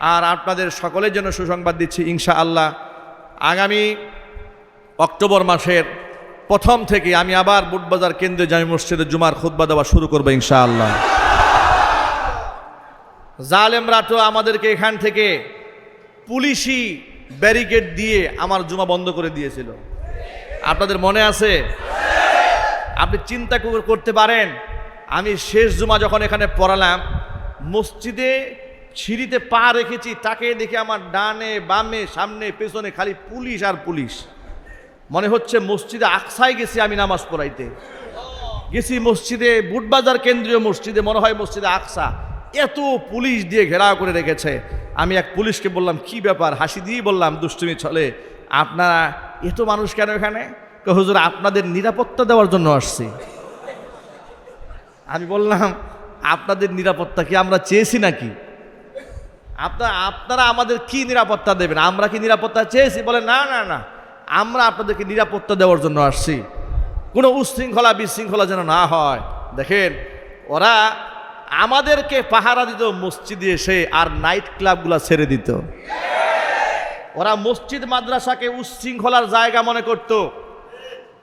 আর আপনাদের সকলের জন্য সুসংবাদ দিচ্ছি ইনশা আল্লাহ আগামী অক্টোবর মাসের প্রথম থেকে আমি আবার বুটবাজার কেন্দ্রীয় জামি মসজিদে জুমার খুদ্া দেওয়া শুরু করব, ইনশাআল্লাহ। জালেমরা তো আমাদেরকে এখান থেকে পুলিশি ব্যারিকেড দিয়ে আমার জুমা বন্ধ করে দিয়েছিল। আপনাদের মনে আছে? আপনি চিন্তা করতে পারেন, আমি শেষ জুমা যখন এখানে পড়ালাম, মসজিদে সিঁড়িতে পা রেখেছি, তাকে দেখে আমার ডানে, বামে, সামনে, পেছনে খালি পুলিশ আর পুলিশ। মনে হচ্ছে মসজিদে আকসায় গেছি আমি নামাজ পড়াইতে। গেছি মসজিদে, বুটবাজার কেন্দ্রীয় মসজিদে, মনে হয় মসজিদে আকসা। এত পুলিশ দিয়ে ঘেরাও করে রেখেছে। আমি এক পুলিশকে বললাম, কি ব্যাপার? হাসি দিয়েই বললাম, দুষ্টুমি চলে। আপনারা এত মানুষ কেন এখানে? হুজুর, আপনাদের নিরাপত্তা দেওয়ার জন্য আসছি। আমি বললাম, আপনাদের নিরাপত্তা কি আমরা চেয়েছি নাকি? আপনারা আপনারা আমাদের কি নিরাপত্তা দেবেন? আমরা কি নিরাপত্তা চেয়েছি? বলে, না না না। আমরা আপনাদেরকে নিরাপত্তা দেওয়ার জন্য আসছি। কোনো উশৃঙ্খলা, বিশৃঙ্খলা যেন না হয়। দেখেন, ওরা আমাদেরকে পাহারা দিত, মসজিদে এসে আর নাইট ক্লাবগুলো ছেড়ে দিত। ওরা মসজিদ, মাদ্রাসাকে উশৃঙ্খলার জায়গা মনে করত।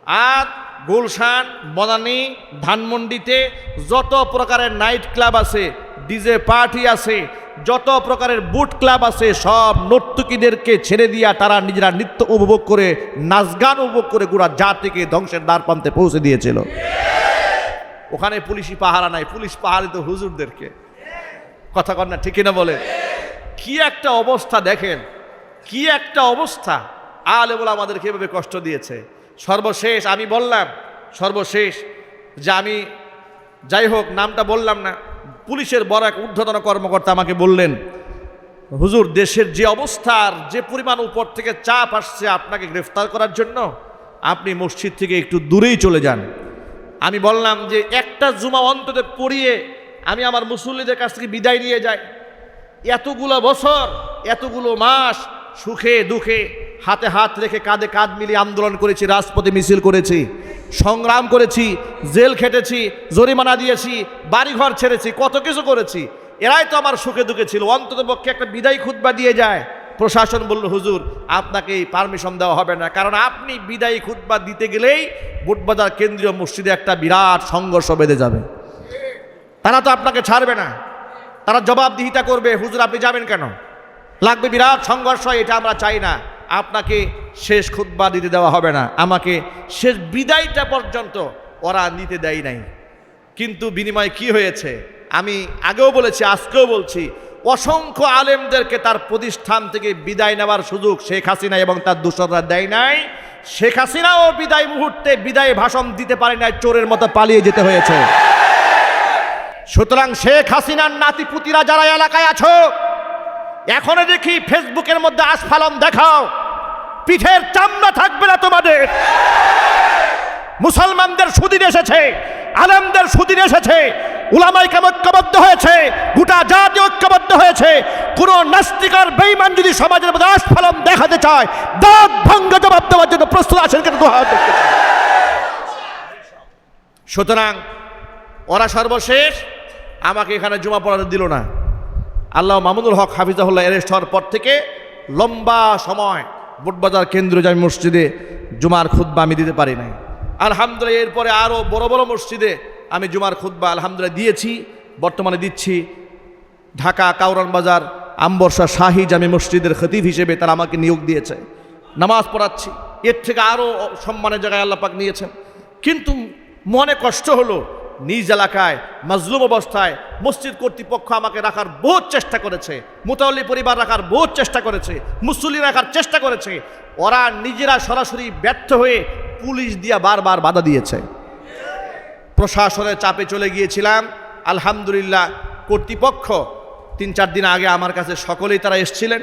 আর গুলশান, বনানী, ধানমন্ডিতে যত প্রকারের নাইট ক্লাব আছে, ডিজে পার্টি আছে, যত প্রকারের বুট ক্লাব আছে, সব নর্তকীদেরকে ছেড়ে দিয়া তারা নিজেরা নৃত্য উপভোগ করে, নাচ গান উপভোগ করে গোড়া জাতিকে ধ্বংসের দ্বার প্রান্তে পৌঁছে দিয়েছিল। ওখানে পুলিশি পাহারা নাই, পুলিশ পাহারিত হুজুরদেরকে। কথা না ঠিকই না বলে? কি একটা অবস্থা দেখেন, কি একটা অবস্থা। আলে বলে আমাদেরকে এভাবে কষ্ট দিয়েছে। সর্বশেষ আমি বললাম, সর্বশেষ যে আমি যাই হোক নামটা বললাম না, পুলিশের বড় এক ঊর্ধ্বতন কর্মকর্তা আমাকে বললেন, হুজুর, দেশের যে অবস্থার যে পরিমাণ উপর থেকে চাপ আসছে আপনাকে গ্রেফতার করার জন্য, আপনি মসজিদ থেকে একটু দূরেই চলে যান। আমি বললাম যে একটা জুমা অন্তত পড়িয়ে আমি আমার মুসল্লিদের কাছ থেকে বিদায় নিয়ে যাই। এতগুলো বছর, এতগুলো মাস সুখে দুঃখে হাতে হাত রেখে কাঁধে কাঁধ মিলিয়ে আন্দোলন করেছি, রাজপথে মিছিল করেছি, সংগ্রাম করেছি, জেল খেটেছি, জরিমানা দিয়েছি, বাড়িঘর ছেড়েছি, কত কিছু করেছি। এরাই তো আমার সুখে দুঃখে ছিল। অন্তত পক্ষে একটা বিদায় খুতবা দিয়ে যায়। প্রশাসন বলল, হুজুর, আপনাকে এই পারমিশন দেওয়া হবে না। কারণ আপনি বিদায়ী খুতবা দিতে গেলেই বুটবাজার কেন্দ্রীয় মসজিদে একটা বিরাট সংঘর্ষ বেঁধে যাবে। তারা তো আপনাকে ছাড়বে না। তারা জবাবদিহিতা করবে। হুজুর, আপনি যাবেন কেন? লাগবে বিরাট সংঘর্ষ, এটা আমরা চাই না। আপনাকে শেষ খুতবা দিতে দেওয়া হবে না। আমাকে শেষ বিদায়টা পর্যন্ত ওরা নিতে দেয় নাই। কিন্তু বিনিময়ে কি হয়েছে? আমি আগেও বলেছি, আজকেও বলছি, অসংখ্য আলেমদেরকে তার প্রতিষ্ঠান থেকে বিদায় নেওয়ার সুযোগ শেখ হাসিনা এবং তার দূষণরা দেয় নাই। শেখ হাসিনাও বিদায় মুহূর্তে বিদায় ভাষণ দিতে পারে নাই, চোরের মতো পালিয়ে যেতে হয়েছে। সুতরাং শেখ হাসিনার নাতিপুতিরা যারা এলাকায় আছো এখনও দেখি ফেসবুকের মধ্যে আস্ফালন দেখাও। পিঠের চামড়া থাকবে না তোমাদের। মুসলমানদের সুদিন এসেছে, আলমদের সুদিন এসেছে উলামাই ঐক্যবদ্ধ হয়েছে, গোটা জাতি ঐক্যবদ্ধ হয়েছে। কোন নাস্তিকার বেইমান যদি সমাজের মধ্যে আস্ফালন দেখাতে চায়, দাঁত ভঙ্গ জবাব দেওয়ার জন্য প্রস্তুত আছেন কিন্তু সুতরাং ওরা সর্বশেষ আমাকে এখানে জমা পড়াতে দিল না। আল্লাহ মামুনুল হক হাফিজাহুল্লাহ অ্যারেস্ট হওয়ার পর থেকে লম্বা সময় বুটবাজার কেন্দ্রীয় জামি মসজিদে জুমার খুদ্া আমি দিতে পারি নাই। আলহামদুলিল্লাহ, এরপরে আরও বড় বড় মসজিদে আমি জুমার খুদ্া আলহামদুলিল্লাহ দিয়েছি, বর্তমানে দিচ্ছি ঢাকা কাউরান বাজার আমবর্ষা শাহী জামি মসজিদের খতিব হিসেবে তারা আমাকে নিয়োগ দিয়েছে। নামাজ পড়াচ্ছি, এর থেকে আরও সম্মানের জায়গায় আল্লাহ পাক নিয়েছেন। কিন্তু মনে কষ্ট হলো নিজ এলাকায় মাজলুম অবস্থায় মসজিদ কর্তৃপক্ষ আমাকে রাখার বহুত চেষ্টা করেছে মুতাল্লি পরিবার রাখার বহুত চেষ্টা করেছে, মুসল্লি রাখার চেষ্টা করেছে, ওরা নিজেরা সরাসরি ব্যর্থ হয়ে পুলিশ দিয়া বারবার বাধা দিয়েছে। প্রশাসনের চাপে চলে গিয়েছিলাম, আলহামদুলিল্লাহ কর্তৃপক্ষ তিন চার দিন আগে আমার কাছে সকলেই তারা এসছিলেন,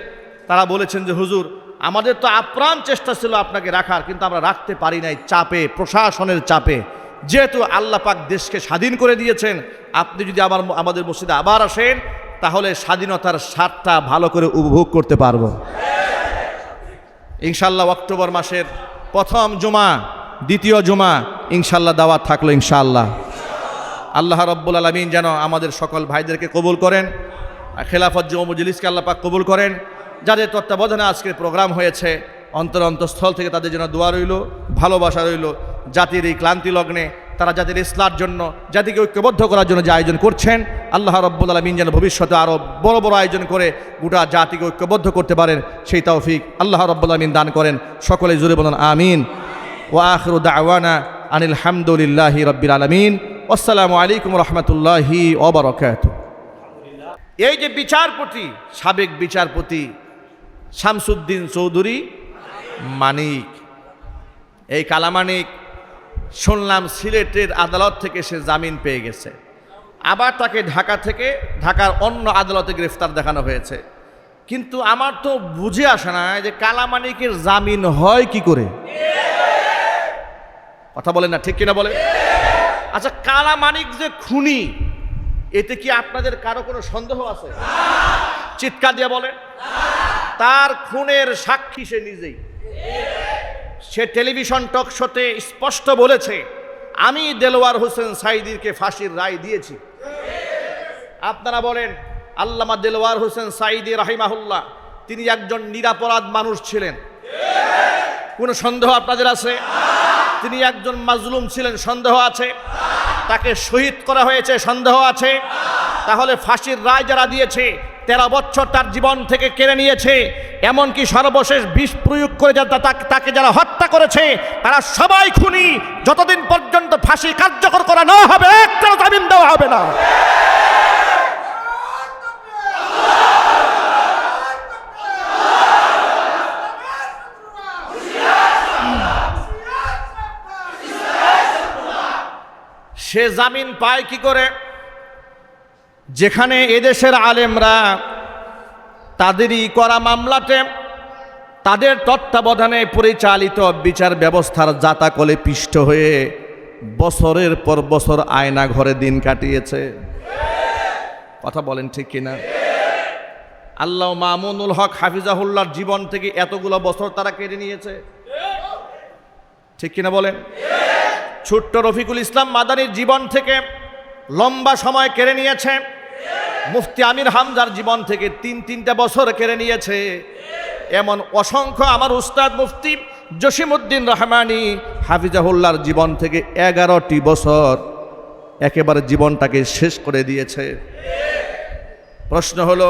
তারা বলেছেন যে, হুজুর, আমাদের তো আপ্রাণ চেষ্টা ছিল আপনাকে রাখার, কিন্তু আমরা রাখতে পারি নাই চাপে, প্রশাসনের চাপে। যেহেতু আল্লাহ পাক দেশকে স্বাধীন করে দিয়েছেন, আপনি যদি আবার আমাদের মসজিদে আবার আসেন, তাহলে স্বাধীনতার স্বাদটা ভালো করে উপভোগ করতে পারব। ইনশাল্লাহ অক্টোবর মাসের প্রথম জুমা, দ্বিতীয় জুমা ইনশাল্লাহ দাওয়াত থাকল ইনশাল্লাহ আল্লাহ রব্বুল আলমিন যেন আমাদের সকল ভাইদেরকে কবুল করেন খেলাফত যুব মজলিসকে আল্লাহ পাক কবুল করেন। যাদের তত্ত্বাবধানে আজকের প্রোগ্রাম হয়েছে, অন্তর অন্তঃস্থল থেকে তাদের জন্য দোয়া রইল, ভালোবাসা রইল জাতির এই ক্লান্তি লগ্নে তারা জাতির ইসলার জন্য, জাতিকে ঐক্যবদ্ধ করার জন্য যে আয়োজন করছেন, আল্লাহ রব্বুল আলমিন যেন ভবিষ্যতে আরও বড় বড় আয়োজন করে গোটা জাতিকে ঐক্যবদ্ধ করতে পারেন, সেই তৌফিক আল্লাহ রব্বুল আলমিন দান করেন। সকলে জুড়ে বলেন, আমিন। ও আখরু দাওয়ানা আনিল হামদুলিল্লাহি রব্বিল আলমিন। আসসালামু আলাইকুম রহমতুল্লাহি ওবরকাত এই যে বিচারপতি, সাবেক বিচারপতি শামসুদ্দিন চৌধুরী মানিক, এই কালামানিক শুনলাম সিলেটের আদালত থেকে সে জামিন পেয়ে গেছে। আবার তাকে ঢাকা থেকে, ঢাকার অন্য আদালতে গ্রেফতার দেখানো হয়েছে। কিন্তু আমার তো বুঝে আসে না যে কালামানিকের জামিন হয় কি করে? কথা বলেন না, ঠিক কিনা বলে আচ্ছা কালামানিক যে খুনি, এতে কি আপনাদের কারও কোনো সন্দেহ আছে? চিৎকার দিয়ে বলেন। তার খুনের সাক্ষী সে নিজেই। সে টেলিভিশন টক শোতে স্পষ্ট বলেছে, আমি দেলোয়ার হোসেন সাইদিরকে ফাঁসির রায় দিয়েছি। আপনারা বলেন, আল্লামা দেলোয়ার হোসেন সাইদি রাহিমাহুল্লাহ, তিনি একজন নিরাপরাধ মানুষ ছিলেন। কোনো সন্দেহ আপনাদের আছে? তিনি একজন মাজলুম ছিলেন, সন্দেহ আছে? তাকে শহীদ করা হয়েছে, সন্দেহ আছে? তাহলে ফাঁসির রায় যারা দিয়েছে তেরো বছর তার জীবন থেকে কেড়ে নিয়েছে, এমনকি সর্বশেষ বিষ প্রয়োগ করে তাকে যারা হত্যা করেছে, তারা সবাই খুনি। যতদিন পর্যন্ত ফাঁসি কার্যকর করা না হবে একটা জামিন দেওয়া হবে না। সে জামিন পায় কি করে? যেখানে এদেশের আলেমরা তাদেরই করা মামলাতে তাদের তত্ত্বাবধানে পরিচালিত বিচার ব্যবস্থার জাতাকলে পিষ্ট হয়ে বছরের পর বছর আয়না ঘরে দিন কাটিয়েছে। কথা বলেন ঠিক কিনা? আল্লাহ মামুনুল হক হাফিজাহুল্লার জীবন থেকে এতগুলো বছর তারা কেড়ে নিয়েছে। ঠিক কিনা বলেন? ছোট্ট রফিকুল ইসলাম মাদানির জীবন থেকে লম্বা সময় কেড়ে নিয়েছে। মুফতি আমির হামজার জীবন থেকে তিন তিনটা বছর কেড়ে নিয়েছে। এমন অসংখ্য আমার উস্তাদ মুফতি জসিমউদ্দিন রহমানি হাফিজাহুল্লার জীবন থেকে এগারোটি বছর একেবারে জীবনটাকে শেষ করে দিয়েছে। প্রশ্ন হলো,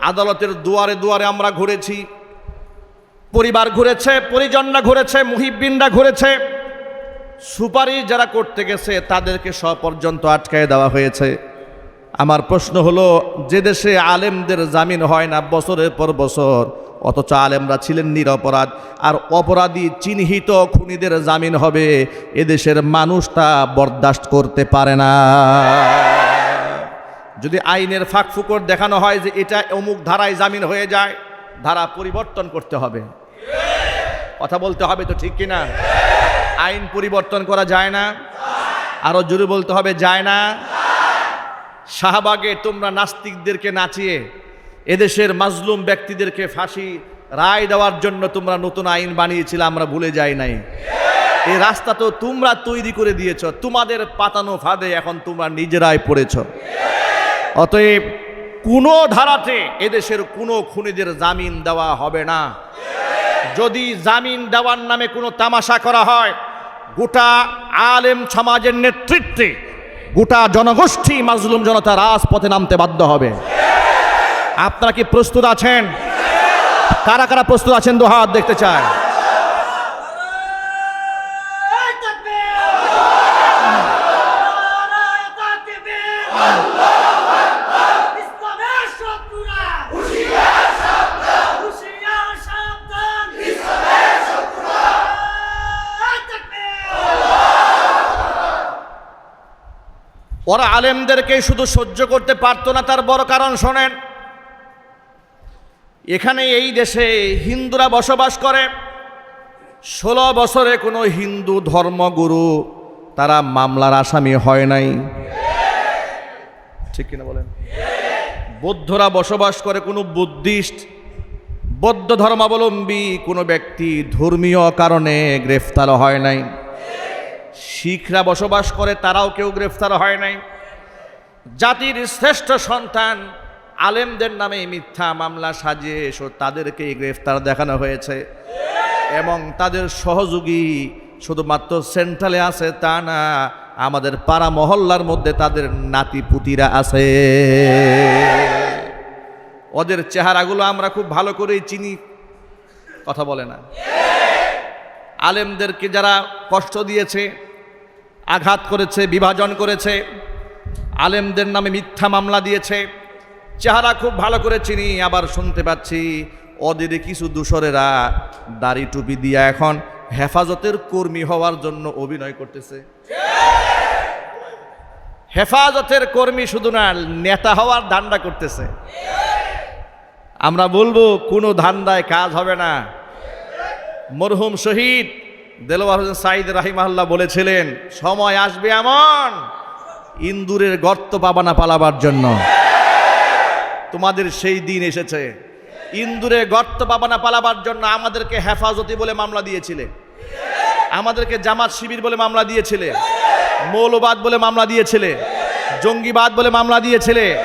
আদালতের দুয়ারে দুয়ারে আমরা ঘুরেছি, পরিবার ঘুরেছে, পরিজনরা ঘুরেছে মুহিবিনরা ঘুরেছে সুপারিশ যারা করতে গেছে, তাদেরকে পর্যন্ত আটকায় দেওয়া হয়েছে। আমার প্রশ্ন হলো, যে দেশে আলেমদের জামিন হয় না বছরের পর বছর, অথচ আলেমরা ছিলেন নিরপরাধ, আর অপরাধী চিহ্নিত খুনিদের জামিন হবে এদেশের মানুষটা বরদাস্ত করতে পারে না। যদি আইনের ফাঁক ফুকর দেখানো হয় যে এটা অমুক ধারায় জামিন হয়ে যায়, ধারা পরিবর্তন করতে হবে। কথা বলতে হবে তো ঠিক কিনা? আইন পরিবর্তন করা যায় না। আরও জোরে বলতে হবে, যায় না। শাহবাগে তোমরা নাস্তিকদেরকে নাচিয়ে, এদেশের মাজলুম ব্যক্তিদেরকে ফাঁসি রায় দেওয়ার জন্য তোমরা নতুন আইন বানিয়েছিলে, আমরা ভুলে যাই নাই। এই রাস্তা তো তোমরা তৈরি করে দিয়েছ, তোমাদের পাতানো ফাঁদে এখন তোমরা নিজেরাই পড়েছ। অতএব কোনো ধারাতে এদেশের কোনো খুনিদের জামিন দেওয়া হবে না। যদি জামিন দেওয়ার নামে কোনো তামাশা করা হয়, গোটা আলেম সমাজের নেতৃত্বে গোটা জনগোষ্ঠী মাজলুম জনতা রাজপথে নামতে বাধ্য হবে। আপনারা কি প্রস্তুত আছেন? কারা কারা প্রস্তুত আছেন? দু হাত দেখতে চায় ওরা আলেমদেরকে শুধু সহ্য করতে পারতো না, তার বড় কারণ শোনেন। এখানে এই দেশে হিন্দুরা বসবাস করে। ষোলো বছরে কোনো হিন্দু ধর্মগুরু তারা মামলার আসামি হয় নাই। ঠিক কিনা বলেন? বৌদ্ধরা বসবাস করে কোনো বুদ্ধিস্ট, বৌদ্ধ ধর্মাবলম্বী কোনো ব্যক্তি ধর্মীয় কারণে গ্রেফতার হয় নাই। শিখরা বসবাস করে, তারাও কেউ গ্রেফতার হয় নাই। জাতির শ্রেষ্ঠ সন্তান আলেমদের নামে মিথ্যা মামলা সাজিয়ে এসো, তাদেরকে গ্রেফতার দেখানো হয়েছে। এবং তাদের সহযোগী শুধুমাত্র সেন্ট্রালে আছে, তা না, আমাদের পাড়া মহল্লার মধ্যে তাদের নাতি পুতিরা আছে। ওদের চেহারাগুলো আমরা খুব ভালো করেই চিনি, কথা বলে না। আলেমদেরকে যারা কষ্ট দিয়েছে, আঘাত করেছে, বিভাজন করেছে, আলেমদের নামে মিথ্যা মামলা দিয়েছে, চেহারা খুব ভালো করে চিনি, আবার শুনতে পাচ্ছি ওদের কিছু দূষরেরা দাড়ি টুপি দিয়ে এখন হেফাজতের কর্মী হওয়ার জন্য অভিনয় করতেছে। হেফাজতের কর্মী শুধু না, নেতা হওয়ার ধান্দা করতেছে। আমরা বলব, কোনো ধান্দায় কাজ হবে না। মরহুম শহীদ দেলোয়ার হোসেন সাইদ রাহিমাল্লাহ বলেছিলেন, সময় আসবে এমন ইন্দুরের গর্ত পাবা না পালাবার জন্য। তোমাদের সেই দিন এসেছে। ইন্দুরে গর্ত পাবা না পালাবার জন্য আমাদেরকে হেফাজতি বলে মামলা দিয়েছিলে। আমাদেরকে জামাত শিবির বলে মামলা দিয়েছিলে। মৌলবাদ বলে মামলা দিয়েছিলে। জঙ্গিবাদ বলে মামলা দিয়েছিলে।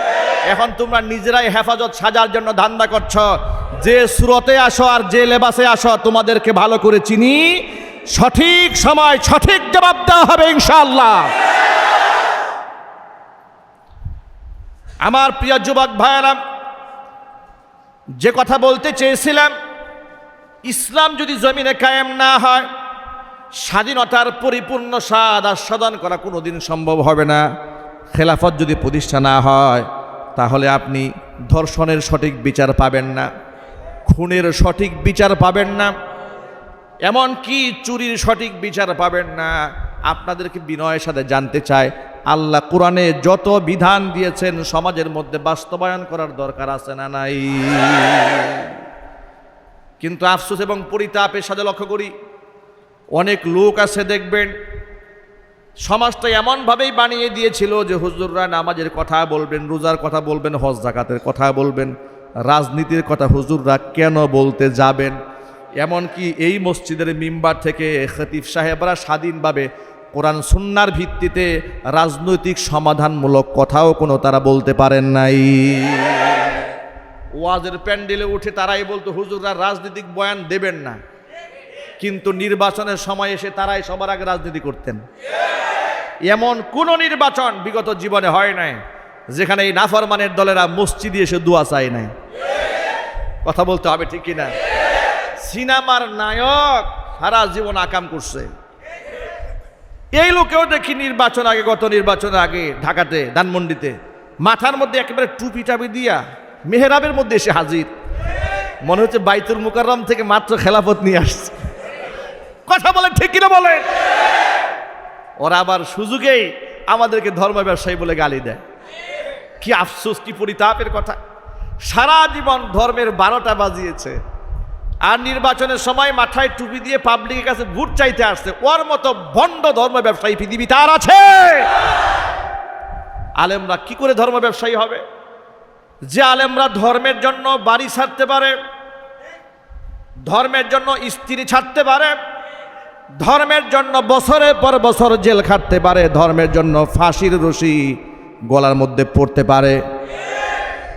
এখন তোমরা নিজেরাই হেফাজত সাজার জন্য ধান্দা করছ। যে সুরতে আসো আর যে লেবাসে আসো, তোমাদেরকে ভালো করে চিনি। সঠিক সময় সঠিক জবাব দেওয়া হবে ইনশাল্লাহ আমার প্রিয় যুবক ভাইয়েরা, যে কথা বলতে চেয়েছিলাম, ইসলাম যদি জমিনে কায়েম না হয়, স্বাধীনতার পরিপূর্ণ স্বাদ আস্বাদন করা কোনোদিন সম্ভব হবে না। খেলাফত যদি প্রতিষ্ঠা না হয়, তাহলে আপনি ধর্ষণের সঠিক বিচার পাবেন না। খুনের সঠিক বিচার পাবেন না। এমন কি চুরির সঠিক বিচার পাবেন না? আপনাদেরকে বিনয়ের সাথে জানতে চায় আল্লাহ কোরআনে যত বিধান দিয়েছেন সমাজের মধ্যে বাস্তবায়ন করার দরকার আছে না নাই? কিন্তু আফসোস এবং পরিতাপের সাথে লক্ষ্য করি, অনেক লোক আছে দেখবেন, সমাজটা এমনভাবেই বানিয়ে দিয়েছিল যে হুজুররা নামাজের কথা বলবেন, রোজার কথা বলবেন, হজ জাকাতের কথা বলবেন রাজনীতির কথা হুজুররা কেন বলতে যাবেন? এমনকি এই মসজিদের মিম্বার থেকে খতিফ সাহেবরা স্বাধীনভাবে কোরআন সুন্নার ভিত্তিতে রাজনৈতিক সমাধানমূলক কথাও কোনো তারা বলতে পারেন নাই। ওয়াজের প্যান্ডেলে উঠে তারাই বলতো, হুজুররা রাজনৈতিক বয়ান দেবেন না। কিন্তু নির্বাচনের সময় এসে তারাই সবার আগে রাজনীতি করতেন। এমন কোন নির্বাচন বিগত জীবনে হয় নাই। যেখানে এই নাফরমানের দলেরা মসজিদে এসে দোয়া চায় নাই। কথা বলতে হবে ঠিক কিনা? সিনেমার নায়ক সারা জীবন আকাম করছে। এই লোকেও দেখি নির্বাচন আগে, গত নির্বাচনের আগে, ঢাকাতে, ধানমন্ডিতে, মাথার মধ্যে একেবারে টুপি টাপি দিয়া মেহরাবের মধ্যে এসে হাজির। মনে হচ্ছে বাইতুল মুকাররম থেকে মাত্র খেলাফত নিয়ে আসছে। কথা বলে ঠিক কিনা বলেন? ওরা আবার সুযোগেই আমাদেরকে ধর্ম ব্যবসায়ী বলে গালি দেয়। কি আফসোস, কি পরিতাপের কথা। সারা জীবন ধর্মের বারোটা বাজিয়েছে। আর নির্বাচনের সময় মাথায় টুপি দিয়ে পাবলিকের কাছে ভোট চাইতে আসছে। ওর মতো ভণ্ড ধর্ম ব্যবসায়ী পৃথিবী তার আছে। আলেমরা কি করে ধর্ম ব্যবসায়ী হবে? যে আলেমরা ধর্মের জন্য বাড়ি ছাড়তে পারে, ধর্মের জন্য স্ত্রী ছাড়তে পারে, ধর্মের জন্য বছরের পর বছর জেল খাটতে পারে, ধর্মের জন্য ফাঁসির রশি গলার মধ্যে পড়তে পারে।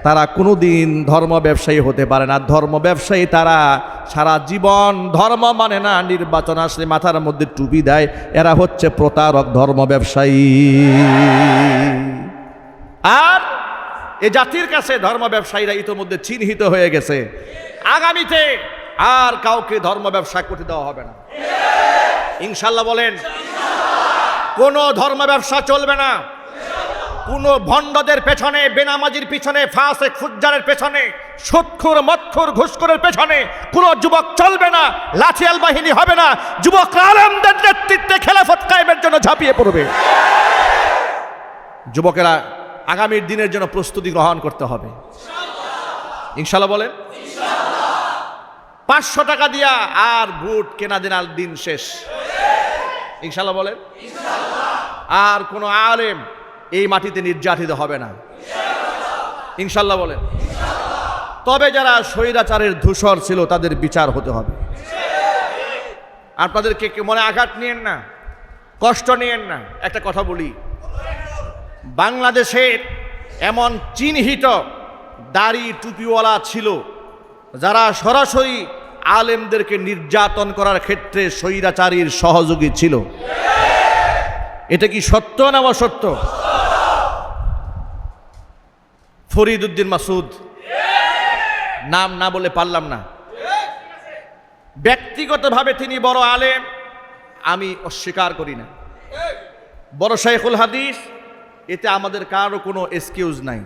তারা কোনোদিন ধর্ম ব্যবসায়ী হতে পারে না। ধর্ম ব্যবসায়ী তারা সারা জীবন ধর্ম মানে না, নির্বাচন আসলে মাথার মধ্যে টুপি দেয়। এরা হচ্ছে প্রতারক, ধর্ম ব্যবসায়ী। আর এ জাতির কাছে ধর্ম ব্যবসায়ীরা ইতোমধ্যে চিহ্নিত হয়ে গেছে। আগামীতে আর কাউকে ধর্ম ব্যবসা করতে দেওয়া হবে না। ইনশাল্লাহ বলেন, কোন ধর্ম ব্যবসা চলবে না। কোন ভণ্ডদের পেছনে, বেনামাজির পিছনে, ফাঁসে ফুজ্জারের পেছনে, সুৎখুর, মৎখুর, ঘুষখুরের পেছনে কোনো যুবক চলবে না, লাঠিয়াল বাহিনী হবে না, যুবক আলমদের নেতৃত্বে খেলাফত কায়েমের জন্য ঝাঁপিয়ে পড়বে। যুবকেরা আগামীর দিনের জন্য প্রস্তুতি গ্রহণ করতে হবে। ইনশাল্লাহ বলেন? পাঁচশো টাকা দিয়া আর ভোট কেনা দেনার দিন শেষ। ইনশাল্লাহ বলেন? আর কোনো আলেম এই মাটিতে নির্যাতিত হবে না। ইনশাল্লাহ বলেন। তবে যারা স্বৈরাচারের ধূসর ছিল, তাদের বিচার হতে হবে। আপনাদেরকে মনে আঘাত নিয়েন না? কষ্ট নিয়েন না? একটা কথা বলি। বাংলাদেশের এমন চিহ্নিত দাড়ি টুপিওয়ালা ছিল, যারা সরাসরি আলেমদেরকে নির্যাতন করার ক্ষেত্রে স্বৈরাচারীর সহযোগী ছিল। এটা কি সত্য না অসত্য? ফরিদ উদ্দিন মাসুদ। নাম না বলে পারলাম না। ব্যক্তিগতভাবে তিনি বড় আলেম, আমি অস্বীকার করি না। বড় শাইখুল হাদিস, এতে আমাদের কারও কোনো এক্সকিউজ নাই।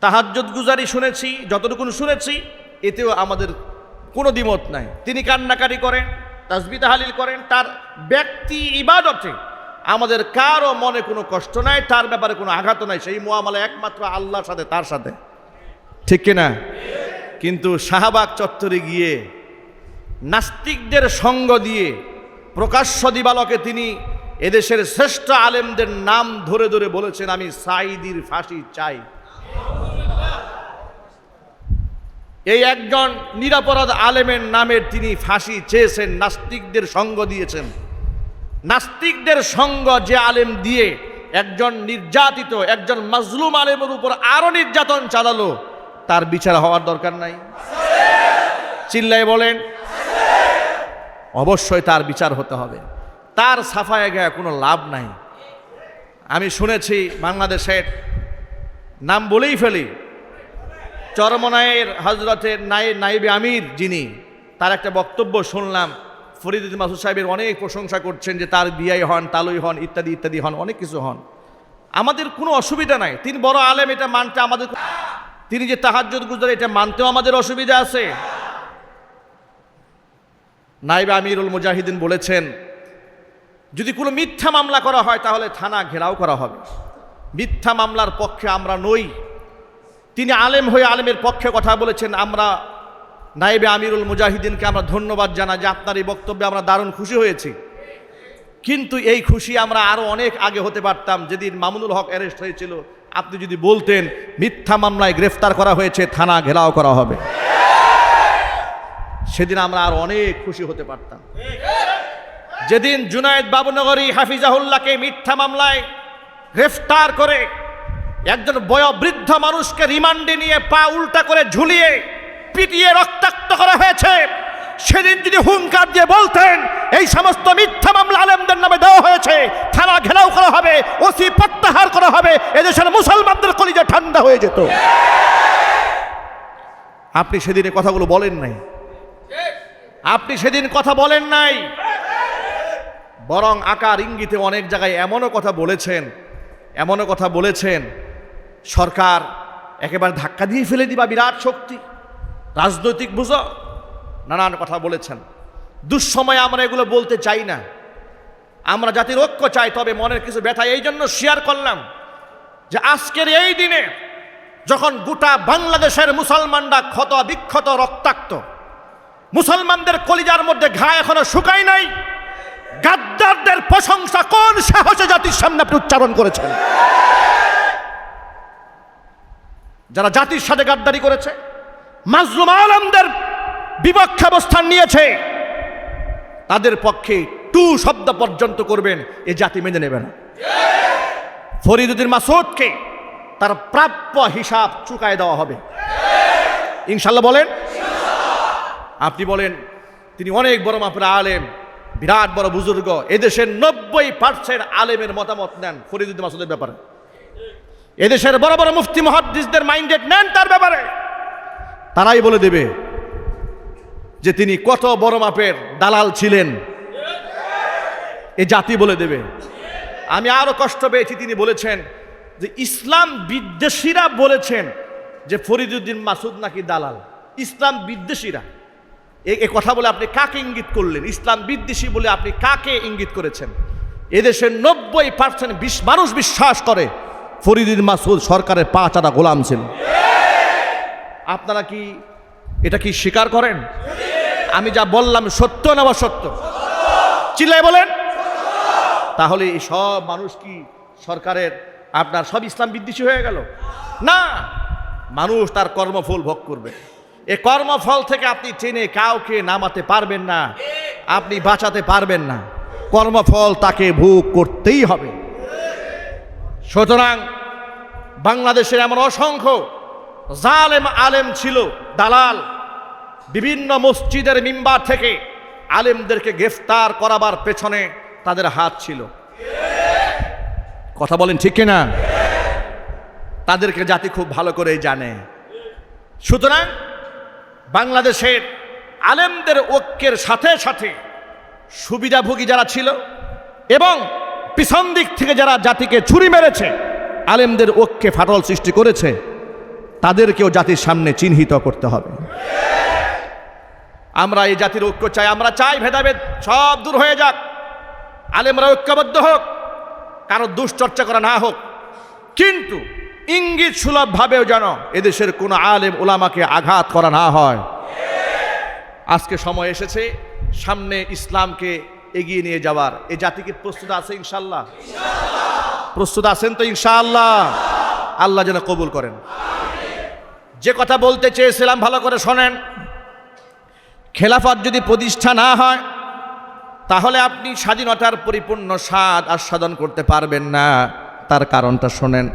তাহাজ্জুদ গুজারি শুনেছি যতটুকু শুনেছি, এতেও আমাদের কোনো দ্বিমত নাই। তিনি কান্নাকারি করেন তাসবি তাহালিল করেন, তার ব্যক্তি ইবাদতে আমাদের কারও মনে কোনো কষ্ট নাই, তার ব্যাপারে কোনো আঘাত নাই। সেই মোয়ামলা একমাত্র আল্লাহর সাথে, তার সাথে। ঠিক কিনা? কিন্তু শাহবাগ চত্বরে গিয়ে নাস্তিকদের সঙ্গ দিয়ে প্রকাশ্য দিবালকে তিনি এদেশের শ্রেষ্ঠ আলেমদের নাম ধরে ধরে বলেছেন, আমি সাইদির ফাঁসি চাই। এই একজন নিরাপরাধ আলেমের নামের তিনি ফাঁসি চেয়েছেন, নাস্তিকদের সঙ্গ দিয়েছেন। নাস্তিকদের সঙ্গ যে আলেম দিয়ে একজন নির্যাতিত, একজন মাজলুম আলেমের উপর আরও নির্যাতন চালালো, তার বিচার হওয়ার দরকার নাই। চিল্লাই বলেন, অবশ্যই তার বিচার হতে হবে। তার সাফায় গায়ে কোনো লাভ নাই। আমি শুনেছি বাংলাদেশের নাম বলেই ফেলি, চরমনায়ের হজরতের নাই নাইবে আমির যিনি, তার একটা বক্তব্য শুনলাম ফরিদ মাসুদ সাহেবের অনেক প্রশংসা করছেন যে তার বিয়াই হন, তালুই হন, ইত্যাদি ইত্যাদি হন, অনেক কিছু হন। আমাদের কোনো অসুবিধা নাই। তিনি বড় আলেম, এটা মানতে আমাদের তিনি যে তাহাজ্জুদ গুজরান এটা মানতেও আমাদের অসুবিধা আছে। নাইবা আমিরুল মুজাহিদিন বলেছেন, যদি কোনো মিথ্যা মামলা করা হয়, তাহলে থানা ঘেরাও করা হবে। মিথ্যা মামলার পক্ষে আমরা নই। তিনি আলেম হয়ে আলেমের পক্ষে কথা বলেছেন, আমরা নাইবে আমিরুল মুজাহিদিনকে আমরা ধন্যবাদ জানাই যে আপনার এই বক্তব্যে আমরা দারুণ খুশি হয়েছি। কিন্তু এই খুশি আমরা আরও অনেক আগে হতে পারতাম, যেদিন মামুনুল হক অ্যারেস্ট হয়েছিল। আপনি যদি বলতেন, মিথ্যা মামলায় গ্রেফতার করা হয়েছে, থানা ঘেরাও করা হবে। সেদিন আমরা আর অনেক খুশি হতে পারতাম। যেদিন জুনায়েদ বাবুনগরী হাফিজাহুল্লাহকে মিথ্যা মামলায় গ্রেফতার করে একজন বয়োবৃদ্ধ মানুষকে রিমান্ডে নিয়ে পা উল্টা করে ঝুলিয়ে পিটিয়ে রক্তাক্ত করা হয়েছে। সেদিন যদি হুঙ্কার দিয়ে বলতেন, এই সমস্ত মিথ্যা মামলা আলেমদের নামে দেওয়া হয়েছে, থানা ঘেরাও করা হবে, ওসি প্রত্যাহার করা হবে, এদেশের মুসলমানদের কলিজা ঠান্ডা হয়ে যেত। আপনি সেদিন কথাগুলো বলেন নাই। আপনি সেদিন কথা বলেন নাই। বরং আকার ইঙ্গিতে অনেক জায়গায় এমনও কথা বলেছেন, এমনও কথা বলেছেন, সরকার একেবারে ধাক্কা দিয়ে ফেলে দিবা বিরাট শক্তি। রাজনৈতিক বুঝো, নানান কথা বলেছেন। দুঃসময়ে আমরা এগুলো বলতে চাই না। আমরা জাতির ঐক্য চাই, তবে মনের কিছু ব্যথা এই জন্য শেয়ার করলাম যে আজকের এই দিনে যখন গোটা বাংলাদেশের মুসলমানরা ক্ষত, বিক্ষত, রক্তাক্ত, মুসলমানদের কলিজার মধ্যে ঘা এখনও শুকায় নাই, গাদ্দারদের প্রশংসা কোন সাহসে জাতির সামনে আপনি উচ্চারণ করেছেন? যারা জাতির সাথে গাদ্দারি করেছে মাজলুম আলমদের বিপক্ষে অবস্থান নিয়েছে। তাদের পক্ষে টু শব্দ পর্যন্ত করবেন, এ জাতি মেনে নেবে না। ফরিদুদ্দিন মাসুদকে তার প্রাপ্য হিসাব চুকায় দেওয়া হবে। ইনশাল্লাহ বলেন, আপনি বলেন, তিনি অনেক বড় মাপের আলেম, বিরাট বড় বুজুর্গ, এদেশের নব্বই পার্সেন্ট আলেমের মতামত নেন ফরিদুদ্দিন মাসুদের ব্যাপারে। এদেশের বড় বড় মুফতি, মহাদ্দিসদের মাইন্ডেড নেন তার ব্যাপারে। তারাই বলে দেবে যে তিনি কত বড় মাপের দালাল ছিলেন। এ জাতি বলে দেবে। আমি আরও কষ্ট পেয়েছি, তিনি বলেছেন যে ইসলাম বিদ্বেষীরা বলেছেন যে ফরিদুদ্দিন মাসুদ নাকি দালাল। ইসলাম বিদ্বেষীরা। এ কথা বলে আপনি কাকে ইঙ্গিত করলেন? ইসলাম বিদ্বেষী বলে আপনি কাকে ইঙ্গিত করেছেন? এদেশের নব্বই পার্সেন্ট মানুষ বিশ্বাস করে ফরিদুদ্দিন মাসুদ সরকারের পাঁচ আটা গোলাম ছিল আপনারা কি, এটা কি স্বীকার করেন? আমি যা বললাম সত্য না বা সত্য চিল্লাই বলেন। তাহলে এই সব মানুষ কি সরকারের, আপনার সব ইসলাম বিদ্বেষী হয়ে গেল? না, মানুষ তার কর্মফল ভোগ করবে। এ কর্মফল থেকে আপনি টেনে কাউকে নামাতে পারবেন না, আপনি বাঁচাতে পারবেন না। কর্মফল তাকে ভোগ করতেই হবে। সুতরাং বাংলাদেশের এমন অসংখ্য জালেম আলেম ছিল, দালাল। বিভিন্ন মসজিদের মিম্বার থেকে আলেমদেরকে গ্রেফতার করাবার পেছনে তাদের হাত ছিল। কথা বলেন ঠিক কিনা? তাদেরকে জাতি খুব ভালো করেই জানে। সুতরাং বাংলাদেশের আলেমদের ঐক্যের সাথে সাথে সুবিধাভোগী যারা ছিল এবং পিছন দিক থেকে যারা জাতিকে ছুরি মেরেছে, আলেমদের ঐক্যে ফাটল সৃষ্টি করেছে তাদেরকেও জাতির সামনে চিহ্নিত করতে হবে। আমরা এই জাতির ঐক্য চাই আমরা চাই ভেদাভেদ সব দূর হয়ে যাক। আলেমরা ঐক্যবদ্ধ হোক কারও দুশ্চর্চা করা না হোক। কিন্তু ইঙ্গিত সুলভভাবেও যেন এদেশের কোনো আলেম ওলামাকে আঘাত করা না হয়। আজকে সময় এসেছে সামনে ইসলামকে এগিয়ে নিয়ে যাওয়ার। এই জাতিকে প্রস্তুত আছে ইনশাল্লাহ প্রস্তুত আছেন তো ইনশাআল্লাহ? আল্লাহ যেন কবুল করেন। যে কথা বলতে চেয়েছিলাম, ভালো করে শোনেন। খেলাফত যদি প্রতিষ্ঠা না হয়, তাহলে আপনি স্বাধীনতার পরিপূর্ণ স্বাদ আস্বাদন করতে পারবেন না। তার কারণটা শোনেন,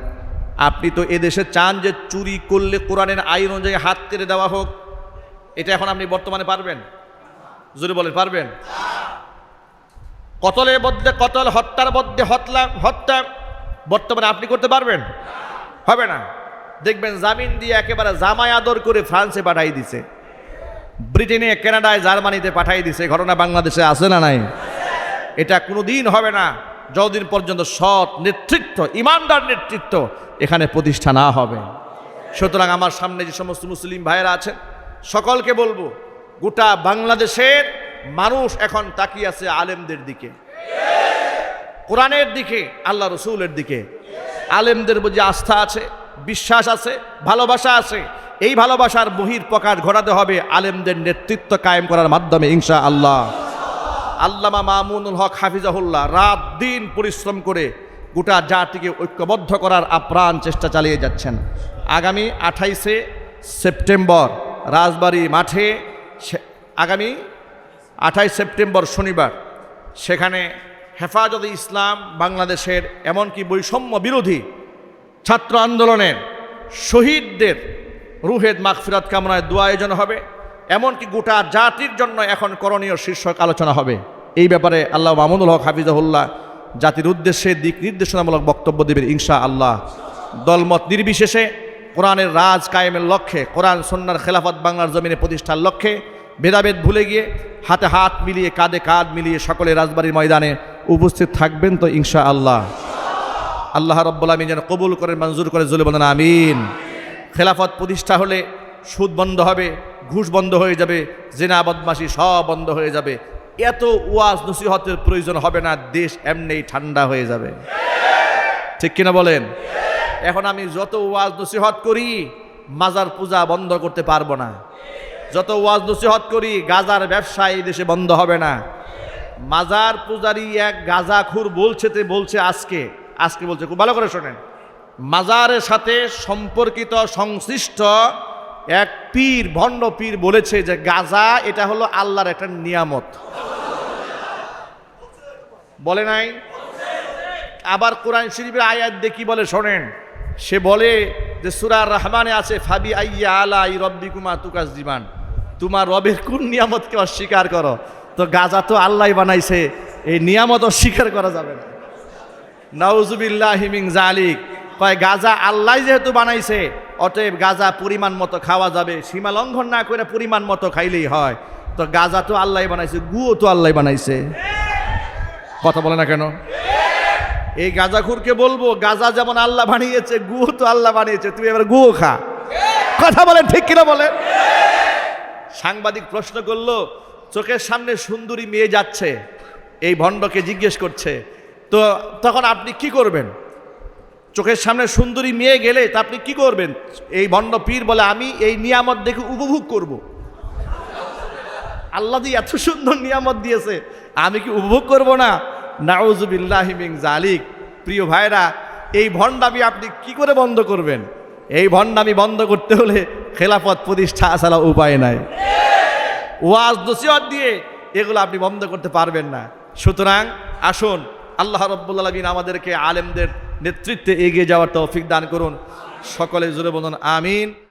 আপনি তো এদেশে চান যে চুরি করলে কোরআনের আইন অনুযায়ী হাত কেটে দেওয়া হোক। এটা এখন আপনি বর্তমানে পারবেন? জোরে বলেন, পারবেন? কতলের মধ্যে কতল, হত্যার মধ্যে হত্যা হত্যা, বর্তমানে আপনি করতে পারবেন? হবে না। দেখবেন জামিন দিয়ে একেবারে জামাই আদর করে ফ্রান্সে পাঠাই দিছে। ব্রিটেনে, কানাডায়, জার্মানিতে পাঠাই দিছে। ঘটনা বাংলাদেশে আছে না নাই? এটা কোনো দিন হবে না যতদিন পর্যন্ত সৎ নেতৃত্ব, ইমানদার নেতৃত্ব এখানে প্রতিষ্ঠা না হবে। সুতরাং আমার সামনে যে সমস্ত মুসলিম ভাইয়েরা আছেন, সকলকে বলব, গোটা বাংলাদেশের মানুষ এখন তাকিয়ে আছে আলেমদের দিকে। কোরআনের দিকে, আল্লাহ রসুলের দিকে। আলেমদের যে আস্থা আছে। বিশ্বাস আছে, ভালোবাসা আছে। এই ভালোবাসার বহির প্রকাশ ঘটাতে হবে আলেমদের নেতৃত্ব কায়েম করার মাধ্যমে ইনশা আল্লাহ আল্লামা মামুনুল হক হাফিজাহুল্লাহ রাত দিন পরিশ্রম করে গোটা জাতিকে ঐক্যবদ্ধ করার আপ্রাণ চেষ্টা চালিয়ে যাচ্ছেন। আগামী আঠাইশে সেপ্টেম্বর রাজবাড়ী মাঠে আগামী আঠাইশ সেপ্টেম্বর শনিবার সেখানে হেফাজতে ইসলাম বাংলাদেশের এমনকি বৈষম্য বিরোধী ছাত্র আন্দোলনের শহীদদের রুহেদ মাগফিরাত কামনায় দোয়া আয়োজন হবে, এমনকি গোটা জাতির জন্য এখন করণীয় শীর্ষক আলোচনা হবে। এই ব্যাপারে আল্লাহ মামুনুল হক হাফিজাহুল্লাহ জাতির উদ্দেশ্যে দিক নির্দেশনামূলক বক্তব্য দেবেন ইনশা আল্লাহ দলমত নির্বিশেষে কোরআনের রাজ কায়েমের লক্ষ্যে, কোরআন সন্ন্যার খেলাফত বাংলার জমিনে প্রতিষ্ঠার লক্ষ্যে ভেদাভেদ ভুলে গিয়ে হাতে হাত মিলিয়ে, কাঁধে কাঁধ মিলিয়ে সকলে রাজবাড়ির ময়দানে উপস্থিত থাকবেন তো ইনশা আল্লাহ আল্লাহ রব্বুল আমিন যেন কবুল করে, মঞ্জুর করে জুলে বলেন, আমিন। খেলাফত প্রতিষ্ঠা হলে সুদ বন্ধ হবে, ঘুষ বন্ধ হয়ে যাবে, জেনা বদমাসি সব বন্ধ হয়ে যাবে। এত ওয়াজ নসিহতের প্রয়োজন হবে না, দেশ এমনি ঠান্ডা হয়ে যাবে। ঠিক কিনা বলেন? এখন আমি যত ওয়াজ নসিহত করি, মাজার পূজা বন্ধ করতে পারব না। যত ওয়াজ নসিহত করি, গাজার ব্যবসা এই দেশে বন্ধ হবে না। মাজার পূজারি এক গাজা গাজাখুর বলছে তে বলছে আজকে আজকে বলছে, খুব ভালো করে শোনেন। মাজারের সাথে সম্পর্কিত সংশ্লিষ্ট এক পীর, ভণ্ড পীর বলেছে যে গাজা এটা হলো আল্লাহর একটা নিয়ামত। বলে নাই? আবার কোরআন শরীফের আয়াত দেখি বলে শোনেন? সে বলে যে সুরার রহমানে আছে, ফাবি আইয়া আলা আই রব্বি কুমা তুকাস দিবান তোমার রবের কোন নিয়ামতকে অস্বীকার করো? তো গাজা তো আল্লাহ বানাইছে, এই নিয়ামত অস্বীকার করা যাবে না। নাউজুবিল্লাহ হিমিং জালিক কয়, গাজা আল্লাহ যেহেতু বানাইছে, অতএব গাজা পরিমাণ মতো খাওয়া যাবে, সীমা লঙ্ঘন না করে পরিমাণ মতো খাইলেই হয়। তো গাজা তো আল্লাহ বানাইছে, গুও তো আল্লাহ বানাইছে। কথা বলে না কেন? এই গাজাখুরকে বলব, গাজা যেমন আল্লাহ বানিয়েছে, গুও তো আল্লাহ বানিয়েছে, তুমি এবার গুও খা। কথা বলেন, ঠিক কিনা বলেন? সাংবাদিক প্রশ্ন করল, চোখের সামনে সুন্দরী মেয়ে যাচ্ছে, এই ভণ্ডকে জিজ্ঞেস করছে তো তখন আপনি কি করবেন? চোখের সামনে সুন্দরী মেয়ে গেলে তা আপনি কি করবেন? এই ভণ্ড পীর বলে, আমি এই নিয়ামত দেখে উপভোগ করব। আল্লাহ দিয়ে এত সুন্দর নিয়ামত দিয়েছে। আমি কি উপভোগ করব না? নাউজুবিল্লাহিমিং জালিক প্রিয় ভাইরা, এই ভণ্ডামি আপনি কি করে বন্ধ করবেন? এই ভণ্ডামি বন্ধ করতে হলে খেলাফত প্রতিষ্ঠা ছাড়া উপায় নাই। ওয়াজ নসিহত দিয়ে এগুলো আপনি বন্ধ করতে পারবেন না। সুতরাং আসুন আল্লাহ রব্বুল আলমিন আমাদেরকে আলেমদের নেতৃত্বে এগিয়ে যাওয়ার তৌফিক দান করুন। সকলে জুড়ে বলুন, আমিন।